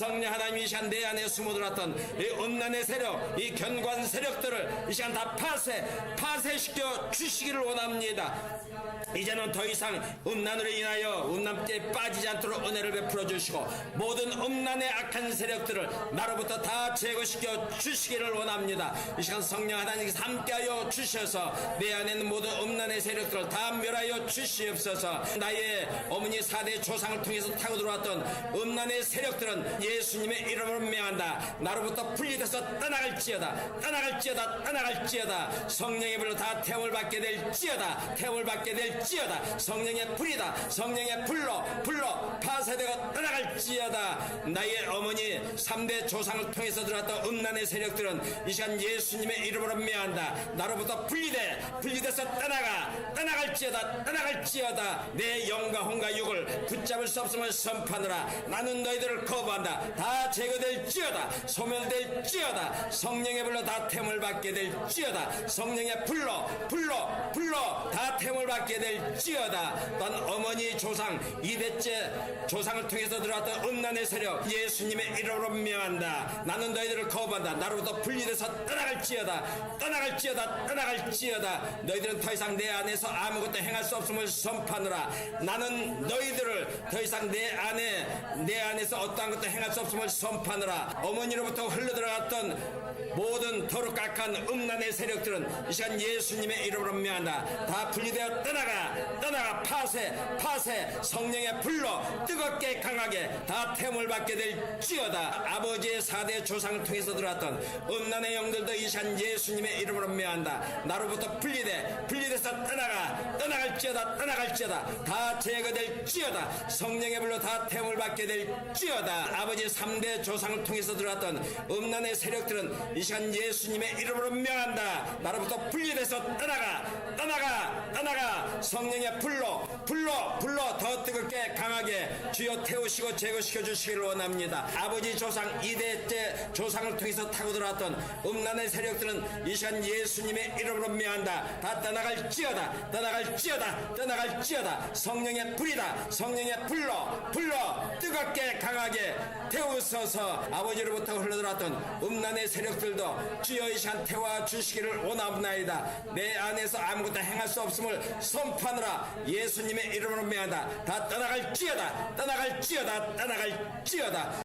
성령 하나님이 이 시간 내 안에 숨어들었던 이 음란의 세력, 이 견고한 세력들을 이 시간 다 파쇄, 파쇄시켜 주시기를 원합니다. 이제는 더 이상 음란으로 인하여 음란죄에 빠지지 않도록 은혜를 베풀어 주시고 모든 음란의 악한 세력들을 나로부터 다 제거시켜 주시기를 원합니다. 이 시간 성령 하나님께서 함께하여 주셔서 내 안에 있는 모든 음란의 세력들을 다 멸하여 주시옵소서 나의 어머니 사대 조상을 통해서 타고 들어왔던 음란의 세력들은 예수님의 이름으로 명한다. 나로부터 분리돼서 떠나갈지어다. 떠나갈지어다. 떠나갈지어다. 성령의 불로 다 태움을 받게 될지어다. 태움을 받게 될지어다. 성령의 불이다. 성령의 불로 불로 파쇄되고 떠나갈지어다. 나의 어머니 3대 조상을 통해서 들어왔던 음란의 세력들은 이 시간 예수님의 이름으로 명한다. 나로부터 분리돼 분리돼서 떠나가 떠나갈지어다. 떠나갈지어다. 내 영과 혼과 육을 붙잡을 수 없음을 선포하느라 나는 너희들을 거부한다. 다 제거될지어다. 소멸될지어다. 성령의 불로 다 템을 받게 될지어다. 성령의 불로 불로 불로 다 템을 받게 될지어다. 또한 어머니 조상 이대째 조상을 통해서 들어왔던 음란의 세력 예수님의 이름으로 명한다. 나는 너희들을 거부한다. 나로부터 분리돼서 떠나갈지어다. 떠나갈지어다. 떠나갈지어다. 너희들은 더 이상 내 안에서 아무것도 행할 수 없음을 선포하느라 나는 너희들을 더 이상 내 안에 내 안에서 어떠한 것도 행할 수 없음을 선포하느라 어머니로부터 흘러들어갔던 모든 더럽 악한 음란의 세력들은 이 시간 예수님의 이름으로 명한다. 다 분리되어 떠나가 떠나가. 파쇄 파쇄. 성령의 불로 뜨겁게 강하게 다 태움을 받게 될지어다. 아버지의 사대 조상을 통해서 들어왔던 음란의 영들도 이 시간 예수님의 이름으로 명한다. 나로부터 분리돼 분리돼서 떠나가 떠나 갈지어다 떠나갈지어다 다 제거될지어다 성령의 불로 다 태움을 받게 될지어다. 아버지 3대 조상을 통해서 들어왔던 음란의 세력들은 이 시간 예수님의 이름으로 명한다. 나로부터 분리돼서 떠나가 떠나가 떠나가. 성령의 불로 불로 불로 더 뜨겁게 강하게 주여 태우시고 제거시켜 주시기를 원합니다. 아버지 조상 2대째 조상을 통해서 타고 들어왔던 음란의 세력들은 이 시간 예수님의 이름으로 명한다. 다 떠나갈지어다 떠나갈지어다 떠나갈지어다. 성령의 불이다. 성령의 불로 불로 뜨겁게 강하게 태우소서. 아버지로부터 흘러들어왔던 음란의 세력들도 주여 이 시간 태워 주시기를 원합나이다. 내 안에서 아무것도 행할 수 없음을 선포하느라 예수님의 이름으로 명한다. 다 떠나갈지어다. 떠나갈지어다. 떠나갈지어다